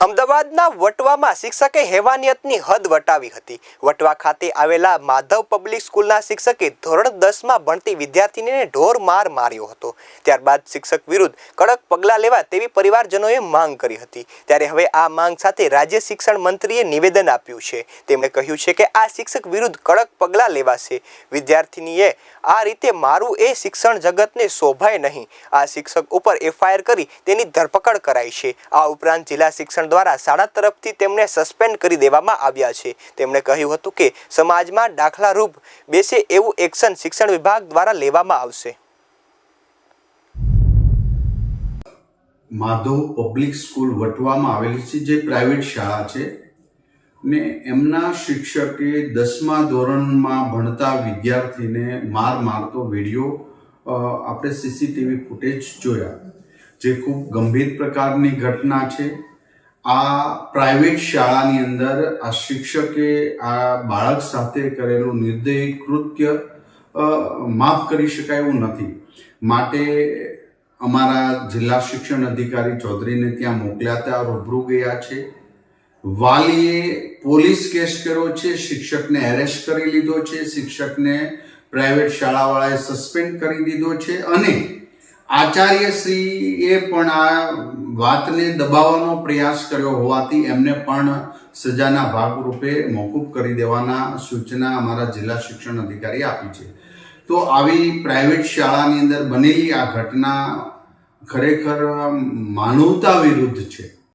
અમદાવાદના વટવામાં શિક્ષકે હેવાનિયતની હદ વટાવી હતી. વટવા ખાતે આવેલા માધવ પબ્લિક સ્કૂલના શિક્ષકે ધોરણ દસમાં ભણતી વિદ્યાર્થીનીને ઢોર માર માર્યો હતો. ત્યારબાદ શિક્ષક વિરુદ્ધ કડક પગલાં લેવા તેવી પરિવારજનોએ માંગ કરી હતી. ત્યારે હવે આ માંગ સાથે રાજ્ય શિક્ષણ મંત્રીએ નિવેદન આપ્યું છે. તેમણે કહ્યું છે કે આ શિક્ષક વિરુદ્ધ કડક પગલાં લેવાશે. વિદ્યાર્થીનીએ આ રીતે મારું એ શિક્ષણ જગતને શોભાય નહીં. આ શિક્ષક ઉપર એફઆઈઆર કરી તેની ધરપકડ કરાઈ છે. આ ઉપરાંત જિલ્લા શિક્ષણ દ્વારા શાળા તરફથી તેમને સસ્પેન્ડ કરી દેવામાં આવ્યા છે. તેમણે કહ્યું હતું કે, સમાજમાં દાખલારૂપ બેસે એવું એક્શન શિક્ષણ વિભાગ દ્વારા લેવામાં આવશે. માધવ પબ્લિક સ્કૂલ વટવામાં આવેલી છે, જે પ્રાઇવેટ શાળા છે, ને એમના શિક્ષકે દસમા ધોરણમાં ભણતા વિદ્યાર્થીને માર મારતો વીડિયો આપણે સીસીટીવી ફૂટેજ જોયા, જે ખૂબ ગંભીર પ્રકારની ઘટના છે. આ પ્રાઇવેટ શાળાની અંદર આ શિક્ષકે આ બાળક સાથે કરેલું નિર્દય કૃત્ય માફ કરી શકાય એવું નથી. માટે અમારા જિલ્લા શિક્ષણ અધિકારી ચૌધરીને ત્યાં મોકલ્યા હતા, રૂબરૂ ગયા છે. વાલીએ પોલીસ કેસ કર્યો છે, શિક્ષકને એરેસ્ટ કરી લીધો છે, શિક્ષકને પ્રાઇવેટ શાળાવાળાએ સસ્પેન્ડ કરી દીધો છે અને આચાર્યશ્રીએ પણ આ વાતને દબાવવાનો પ્રયાસ કર્યો હોવાથી એમને પણ સજાના ભાગરૂપે મોકૂફ કરી દેવાના સૂચના અમારા જિલ્લા શિક્ષણ અધિકારી આપી છે. તો આવી પ્રાઇવેટ શાળાની અંદર બનેલી આ ઘટના ખરેખર માનવતા વિરુદ્ધ છે.